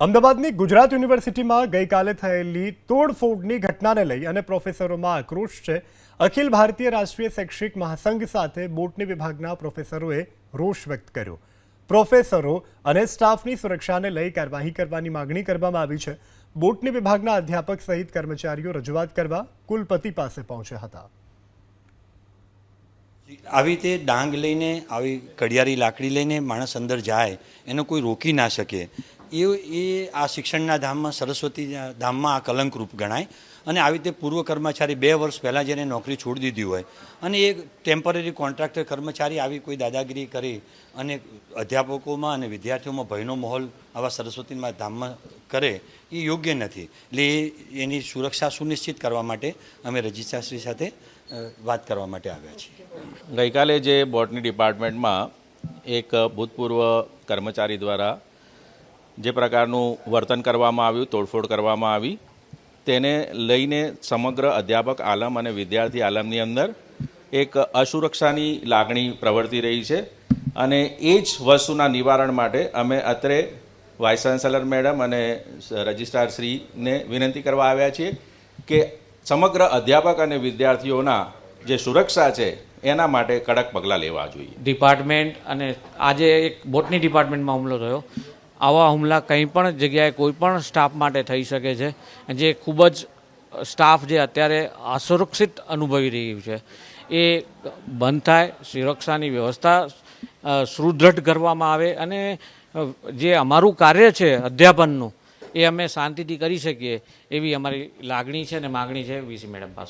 અમદાવાદની ગુજરાત યુનિવર્સિટીમાં ગઈકાલે થયેલી તોડફોડની ઘટનાને લઈ અને પ્રોફેસરોમાં આક્રોશ છે. અખિલ ભારતીય રાષ્ટ્રીય શૈક્ષિક મહાસંઘ સાથે બોટની વિભાગના પ્રોફેસરોએ રોષ વ્યક્ત કર્યો. પ્રોફેસરો અને સ્ટાફની સુરક્ષાને લઈ કાર્યવાહી કરવાની માગણી કરવામાં આવી છે. બોટની વિભાગના અધ્યાપક સહિત કર્મચારીઓ રજૂઆત કરવા કુલપતિ પાસે પહોંચ્યા હતા. આવી રીતે ડાંગ લઈને, આવી ઘડિયાળી લાકડી લઈને માણસ અંદર જાય, એને કોઈ રોકી ના શકે. એ એ આ શિક્ષણના ધામમાં સરસ્વતી ધામમાં આ કલંકરૂપ ગણાય. અને આવી રીતે પૂર્વ કર્મચારી બે વર્ષ પહેલાં જેને નોકરી છોડી દીધી હોય. અને એ ટેમ્પરરી કોન્ટ્રાક્ટર કર્મચારી આવી કોઈ દાદાગીરી કરી અને અધ્યાપકોમાં અને વિદ્યાર્થીઓમાં ભયનો માહોલ આવા સરસ્વતીમાં ધામમાં કરે, એ યોગ્ય નથી. એટલે એની સુરક્ષા સુનિશ્ચિત કરવા માટે અમે રજિસ્ટ્રારશ્રી સાથે વાત કરવા માટે આવ્યા છીએ. ગઈકાલે જે બોટની ડિપાર્ટમેન્ટમાં એક ભૂતપૂર્વ કર્મચારી દ્વારા જે પ્રકારનું વર્તન કરવામાં આવ્યું, તોડફોડ કરવામાં આવી, તેને લઈને સમગ્ર અધ્યાપક આલમ અને વિદ્યાર્થી આલમની અંદર એક અસુરક્ષાની લાગણી પ્રવર્તી રહી છે અને એ જ વસ્તુના નિવારણ માટે અમે અત્રે વાઇસ ચાન્સેલર મેડમ અને રજિસ્ટ્રાર શ્રીને વિનંતી કરવા આવ્યા છીએ કે સમગ્ર અધ્યાપક અને વિદ્યાર્થીઓના જે સુરક્ષા છે, એના માટે કડક પગલાં લેવા જોઈએ. ડિપાર્ટમેન્ટ અને આજે એક બોટની ડિપાર્ટમેન્ટમાં હુમલો થયો. આવા હુમલા કંઈ પણ જગ્યાએ કોઈ પણ સ્ટાફ માટે થઈ શકે છે. જે ખૂબ જ સ્ટાફ જે અત્યારે અસુરક્ષિત અનુભવી રહ્યું છે. એ બંધ થાય, સુરક્ષાની વ્યવસ્થા સુદૃઢ કરવામાં આવે અને જે અમારું કાર્ય છે અધ્યાપનનું, એ અમે શાંતિથી કરી શકીએ એવી અમારી લાગણી છે અને માગણી છે વીસી મેડમ પાસે.